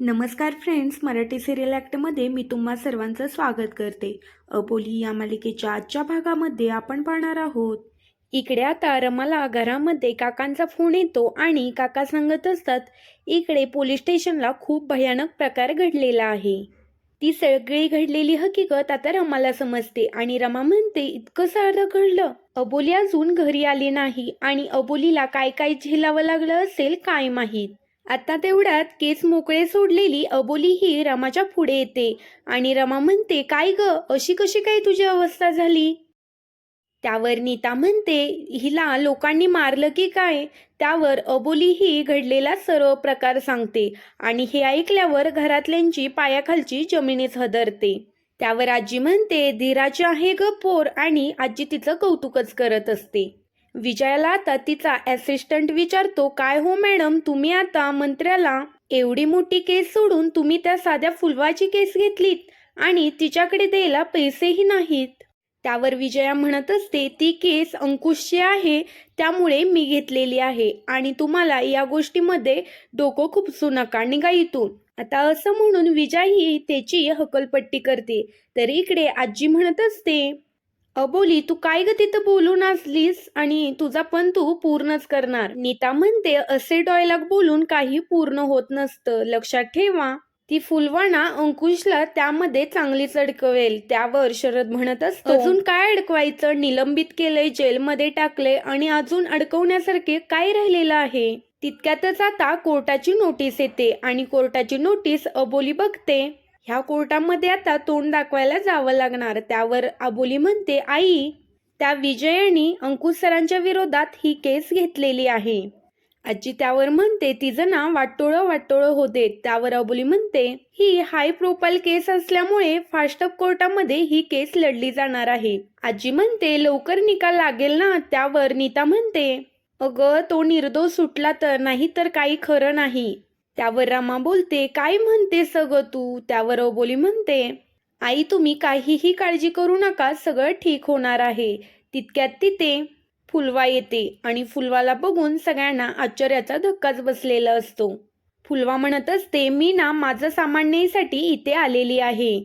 नमस्कार friends Marathi serial ॲक्टमध्ये मी तुम्हा सर्वांचं स्वागत करते. अबोली या मालिकेच्या आजच्या भागामध्ये आपण पाहणार आहोत. इकडे आता रमाला घरामध्ये काकांचा फोन येतो आणि काका सांगत असतात इकडे पोलीस स्टेशनला खूप भयानक प्रकार घडलेला आहे. ती सगळी घडलेली हकीकत आता रमाला समजते आणि रमा म्हणते इतकं सारं घडलं? अबोली अजून घरी आली नाही आणि अबोलीला काय काय झेलावं लागलं असेल काय माहीत? आता तेवढ्यात केस मोकळे सोडलेली अबोली ही रमाच्या पुढे येते. आणि रमा म्हणते काय ग? अशी कशी काय तुझी अवस्था झाली? त्यावर नीता म्हणते हिला लोकांनी मारलं की काय? त्यावर अबोली ही घडलेला सर्व प्रकार सांगते आणि हे ऐकल्यावर घरातल्यांची पायाखालची जमिनीच हदरते. त्यावर आजी म्हणते धीराची आहे ग पोर आणि आजी तिचं कौतुकच करत असते. विजयाला आता तिचा असिस्टंट विचारतो काय हो मॅडम तुम्ही आता मंत्र्याला एवढी मोठी केस सोडून तुम्ही त्या साध्या फुलवाची केस घेतलीत आणि तिच्याकडे द्यायला पैसेही नाहीत? त्यावर विजया म्हणत असते ती केस अंकुशची आहे त्यामुळे मी घेतलेली आहे आणि तुम्हाला या गोष्टीमध्ये डोकं खुपसू नका निघा इथून. आता असं म्हणून विजय ही त्याची हकलपट्टी करते. तर इकडे आजी म्हणत असते अबोली तू काय ग तिथं बोलून असलीस? आणि तुझा पण तू पूर्णच करणार. नीता म्हणते असे डायलॉग बोलून काही पूर्ण होत नसतं. लक्षात ठेवा ती फुलवाणा अंकुशला त्यामध्ये चांगलीच अडकवेल त्यावर शरद म्हणत असतो अजून काय अडकवायचं? निलंबित केलंय जेलमध्ये टाकले आणि अजून अडकवण्यासारखे काय राहिलेलं आहे? तितक्यातच आता कोर्टाची नोटीस येते आणि कोर्टाची नोटीस अबोली बघते. ह्या कोर्टामध्ये आता तोंड दाखवायला जावं लागणार. त्यावर अबोली म्हणते आई त्या विजयाने अंकुश सरांच्या विरोधात ही केस घेतलेली आहे. आजी त्यावर म्हणते तिचं नाव वाटोळं वाटोळं होते. त्यावर अबोली म्हणते ही हाय प्रोफाईल केस असल्यामुळे फास्ट कोर्टामध्ये ही केस लढली जाणार आहे. आजी म्हणते लवकर निकाल लागेल ना? त्यावर नीता म्हणते अगं तो निर्दोष सुटला तर नाही तर काही खरं नाही. त्यावर रमा बोलते काय म्हणते सगळं तू? त्यावर अबोली म्हणते आई तुम्ही काहीही काळजी करू नका सगळं ठीक होणार आहे. तितक्यात तिथे फुलवा येते आणि फुलवाला बघून सगळ्यांना आश्चर्याचा धक्काच बसलेला असतो. फुलवा म्हणत असते मी ना माझं सामान न्यायसाठी इथे आलेली आहे.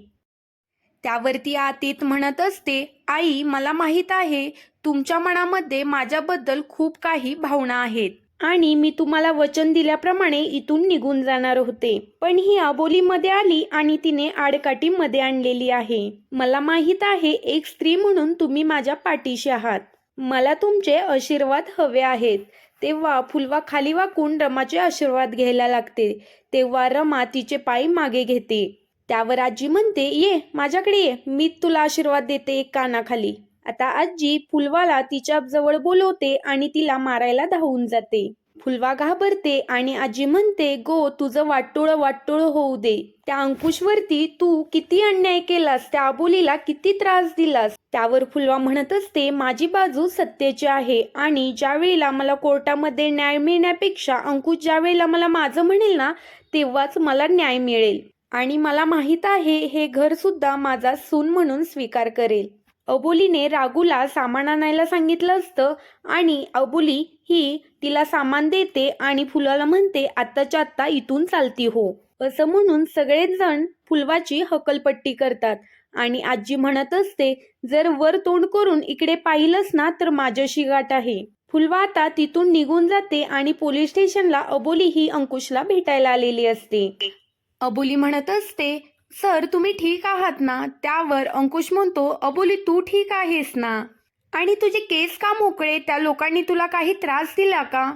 त्यावरती आतीत म्हणत असते आई मला माहीत आहे तुमच्या मनामध्ये माझ्याबद्दल खूप काही भावना आहेत. आणि मी तुम्हाला वचन दिल्याप्रमाणे इथून निघून जाणार होते. पण ही अबोलीमध्ये आली आणि तिने आडकाठीमध्ये आणलेली आहे. मला माहीत आहे एक स्त्री म्हणून तुम्ही माझ्या पाठीशी आहात. मला तुमचे आशीर्वाद हवे आहेत. तेव्हा फुलवा खाली वाकून रमाचे आशीर्वाद घ्यायला लागते. तेव्हा रमा तिचे पाय मागे घेते. त्यावर आजी म्हणते ये माझ्याकडे ये. मी तुला आशीर्वाद देते एक कानाखाली. आता आजी फुलवाला तिच्या जवळ बोलवते आणि तिला मारायला धावून जाते. फुलवा घाबरते आणि आजी म्हणते गो तुझं वाटोळं वाटोळं होऊ दे. त्या अंकुशवरती तू किती अन्याय केलास त्या अबोलीला किती त्रास दिलास. त्यावर फुलवा म्हणत असते माझी बाजू सत्तेची आहे आणि ज्या वेळेला मला कोर्टामध्ये न्याय मिळण्यापेक्षा अंकुश ज्या वेळेला मला माझं म्हणेल ना तेव्हाच मला न्याय मिळेल. आणि मला माहीत आहे हे घर सुद्धा माझा सून म्हणून स्वीकार करेल. अबोलीने रागूला सामान आणायला सांगितलं असतं आणि अबोली ही तिला सामान देते आणि फुलाला म्हणते आत्ताच्या आत्ता इथून चालती हो. असं म्हणून सगळेच जण फुलवाची हकलपट्टी करतात. आणि आजी म्हणत असते जर वर तोंड करून इकडे पाहिलंच ना तर माझ्याशी गाठ आहे. फुलवा आता तिथून निघून जाते आणि पोलीस स्टेशनला अबोली ही अंकुशला भेटायला आलेली असते. अबोली म्हणत असते सर तुम्ही ठीक आहात ना? त्यावर अंकुश म्हणतो अबोली तू ठीक आहेस ना? आणि तुझे केस का मोकळे? त्या लोकांनी तुला काही त्रास दिला का?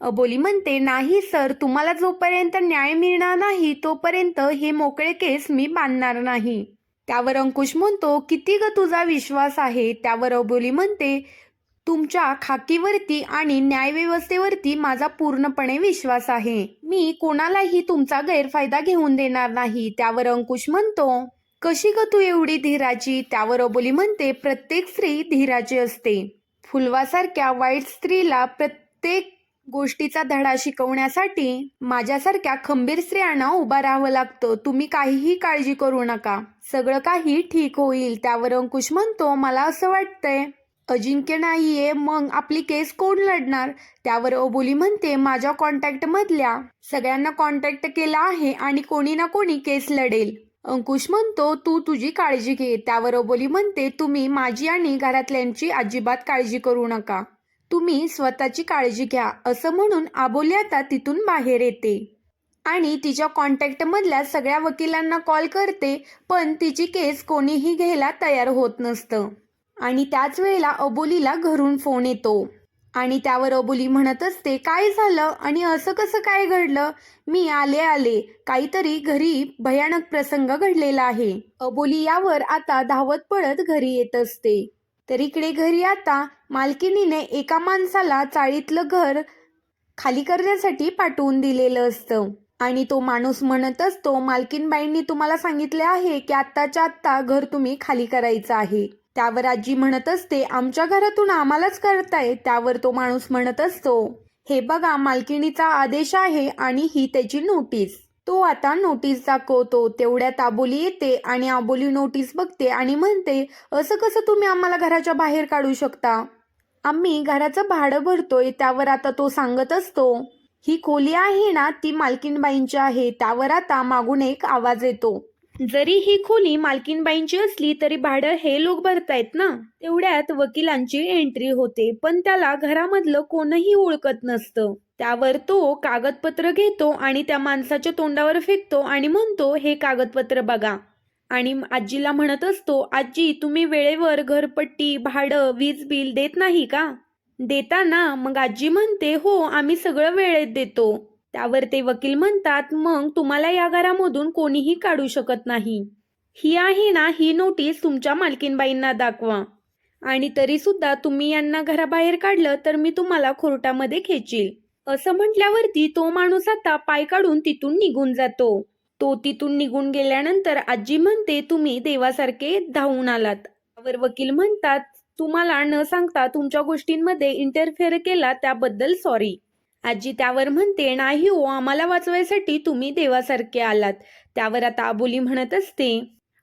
अबोली म्हणते नाही सर तुम्हाला जोपर्यंत न्याय मिळणार नाही तोपर्यंत हे मोकळे केस मी बांधणार नाही. त्यावर अंकुश म्हणतो किती ग तुझा विश्वास आहे? त्यावर अबोली म्हणते तुमच्या खाकीवरती आणि न्यायव्यवस्थेवरती माझा पूर्णपणे विश्वास आहे. मी कोणालाही तुमचा गैरफायदा घेऊन देणार नाही त्यावर अंकुश म्हणतो. कशी ग तू एवढी धीराची? त्यावर अबोली म्हणते प्रत्येक स्त्री धीराची असते. फुलवासारख्या वाईट स्त्रीला प्रत्येक गोष्टीचा धडा शिकवण्यासाठी माझ्यासारख्या खंबीर स्त्रियांना उभा राहावं लागतं. तुम्ही काहीही काळजी करू नका. सगळं काही ठीक होईल त्यावर अंकुश म्हणतो. मला असं वाटतंय. अजिंक्य नाहीये मग आपली केस कोण लढणार? त्यावर अबोली म्हणते माझ्या कॉन्टॅक्टमधल्या सगळ्यांना कॉन्टॅक्ट केला आहे आणि कोणी ना कोणी केस लढेल. अंकुश म्हणतो तू तुझी काळजी घे. त्यावर अबोली म्हणते तुम्ही माझी आणि घरातल्यांची अजिबात काळजी करू नका. तुम्ही स्वतःची काळजी घ्या. असं म्हणून आबोली आता तिथून बाहेर येते. आणि तिच्या कॉन्टॅक्टमधल्या सगळ्या वकिलांना कॉल करते पण तिची केस कोणीही घ्यायला तयार होत नसतं. आणि त्याच वेळेला अबोलीला घरून फोन येतो. आणि त्यावर अबोली म्हणत असते काय झालं? आणि असं कसं काय घडलं? मी आले आले. काहीतरी घरी भयानक प्रसंग घडलेला आहे. अबोली यावर आता धावत पळत घरी येत असते. तर इकडे घरी आता मालकिनीने एका माणसाला चाळीतलं घर खाली करण्यासाठी पाठवून दिलेलं असतं. आणि तो माणूस म्हणत असतो मालकीनबाईंनी तुम्हाला सांगितले आहे की आत्ताच्या आत्ता घर तुम्ही खाली करायचं आहे. त्यावर आजी म्हणत असते आमच्या घरातून आम्हालाच करताय त्यावर तो माणूस म्हणत असतो. हे बघा मालकिणीचा आदेश आहे आणि ही त्याची नोटीस. तो आता नोटीस दाखवतो तेवढ्यात आबोली येते आणि आबोली नोटीस बघते आणि म्हणते असं कसं तुम्ही आम्हाला घराच्या बाहेर काढू शकता? आम्ही घराचं भाडं भरतोय त्यावर आता तो सांगत असतो. ही खोली आहे ना ती मालकीनबाईंची आहे त्यावर आता मागून एक आवाज येतो. जरी ही खोली मालकीनबाईंची असली तरी भाडं हे लोक भरतायत ना. तेवढ्यात वकिलांची एंट्री होते पण त्याला घरामधलं कोणही ओळखत नसतं. त्यावर तो कागदपत्र घेतो आणि त्या माणसाच्या तोंडावर फेकतो आणि म्हणतो हे कागदपत्र बघा. आणि आजीला म्हणत असतो आजी तुम्ही वेळेवर घरपट्टी भाडं वीज बिल देत नाही का? देता ना मग आजी म्हणते हो आम्ही सगळं वेळेत देतो. त्यावर ते वकील म्हणतात मग तुम्हाला या घरामधून कोणीही काढू शकत नाही. ही आहे ना ही नोटीस तुमच्या मालकीनबाईंना दाखवा. आणि तरी सुद्धा तुम्ही यांना घराबाहेर काढलं तर मी तुम्हाला खोर्टामध्ये खेचील असं म्हटल्यावरती तो माणूस आता पाय काढून तिथून निघून जातो. तो तिथून निघून गेल्यानंतर आजी म्हणते तुम्ही देवासारखे धावून आलात. त्यावर वकील म्हणतात तुम्हाला न सांगता तुमच्या गोष्टींमध्ये इंटरफेअर केला त्याबद्दल सॉरी आजी त्यावर म्हणते नाही हो आम्हाला वाचवायसाठी तुम्ही देवासारखे आलात. त्यावर आता आबोली म्हणत असते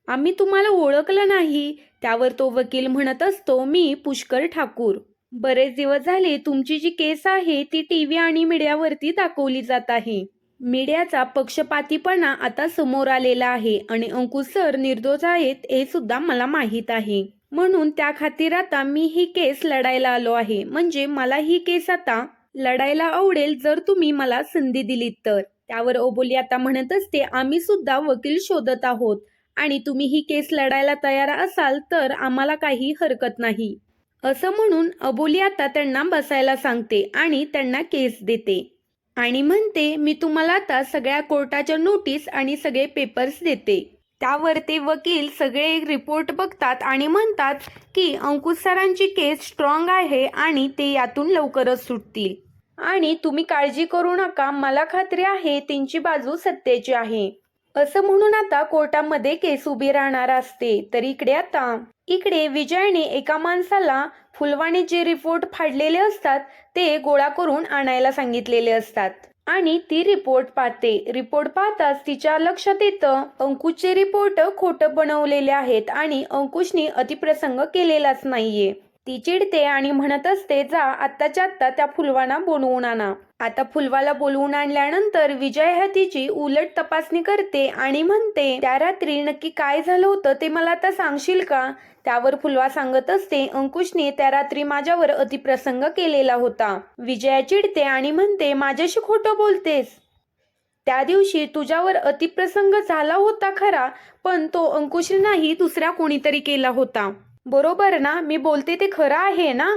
आम्ही तुम्हाला ओळखलं नाही. त्यावर तो वकील म्हणत असतो मी पुष्कर ठाकूर. बरेच दिवस झाले तुमची जी केस आहे ती टी व्ही आणि मीडियावरती दाखवली जात आहे. मीडियाचा पक्षपातीपणा आता समोर आलेला आहे आणि अंकुश सर निर्दोष आहेत हे सुद्धा मला माहीत आहे. म्हणून त्या खातीर आता मी ही केस लढायला आलो आहे. म्हणजे मला ही केस आता लढायला आवडेल जर तुम्ही मला संधी दिलीत तर. त्यावर ओबोली आता म्हणत असते आम्ही सुद्धा वकील शोधत आहोत आणि तुम्ही ही केस लढायला तयार असाल तर आम्हाला काही हरकत नाही. असं म्हणून अबोली आता त्यांना बसायला सांगते आणि त्यांना केस देते. आणि म्हणते मी तुम्हाला आता सगळ्या कोर्टाच्या नोटीस आणि सगळे पेपर्स देते. त्यावर ते वकील सगळे रिपोर्ट बघतात आणि म्हणतात की अंकुश सरांची केस स्ट्रॉंग आहे आणि ते यातून लवकरच सुटतील. आणि तुम्ही काळजी करू नका मला खात्री आहे त्यांची बाजू सत्तेची आहे. असं म्हणून आता कोर्टामध्ये केस उभी राहणार असते. तर इकडे आता. इकडे विजयने एका माणसाला फुलवाणे जे रिपोर्ट फाडलेले असतात ते गोळा करून आणायला सांगितलेले असतात. आणि ती रिपोर्ट पाहते. रिपोर्ट पाहताच तिच्या लक्षात येतं अंकुशचे रिपोर्ट खोटं बनवलेले आहेत आणि अंकुशने अतिप्रसंग केलेलाच नाहीये. ती चिडते आणि म्हणत असते जा आत्ताच्या आत्ता त्या फुलवाना बोलवून आणा. आता फुलवाला बोलवून आणल्यानंतर विजय हतीची उलट तपासणी करते आणि म्हणते त्या रात्री नक्की काय झालं होतं ते मला आता सांगशील का? त्यावर फुलवा सांगत असते अंकुशने त्या रात्री माझ्यावर अतिप्रसंग केलेला होता. विजया चिडते आणि म्हणते माझ्याशी खोटं बोलतेस. त्या दिवशी तुझ्यावर अतिप्रसंग झाला होता खरा पण तो अंकुश नाही दुसऱ्या कोणीतरी केला होता. बरोबर ना मी बोलते ते खरं आहे ना?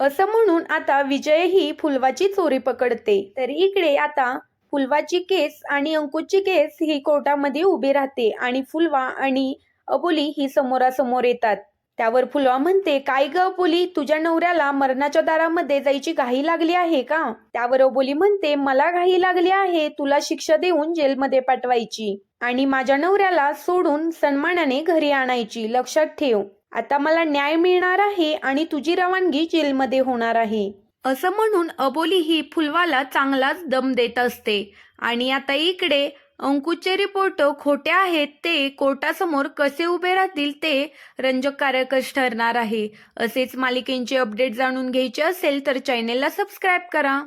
असं म्हणून आता विजय ही फुलवाची चोरी पकडते. तर इकडे आता फुलवाची केस आणि अंकुशची केस ही कोर्टामध्ये उभी राहते आणि फुलवा आणि अबोली ही समोरासमोर येतात. त्यावर फुलवा म्हणते काय ग अबोली तुझ्या नवऱ्याला मरणाच्या दारामध्ये जायची घाई लागली आहे का? त्यावर अबोली म्हणते मला घाई लागली आहे तुला शिक्षा देऊन जेलमध्ये पाठवायची आणि माझ्या नवऱ्याला सोडून सन्मानाने घरी आणायची. लक्षात ठेव. आता मला न्याय मिळणार आहे आणि तुझी रवानगी जेलमध्ये होणार आहे. असं म्हणून अबोली ही फुलवाला चांगलाच दम देत असते. आणि आता इकडे अंकुशचे रिपोर्ट खोटे आहेत ते कोर्टासमोर कसे उभे राहतील ते रंजक कार्यकच ठरणार आहे. असेच मालिकेंचे अपडेट जाणून घ्यायचे असेल तर चॅनेलला सबस्क्राईब करा.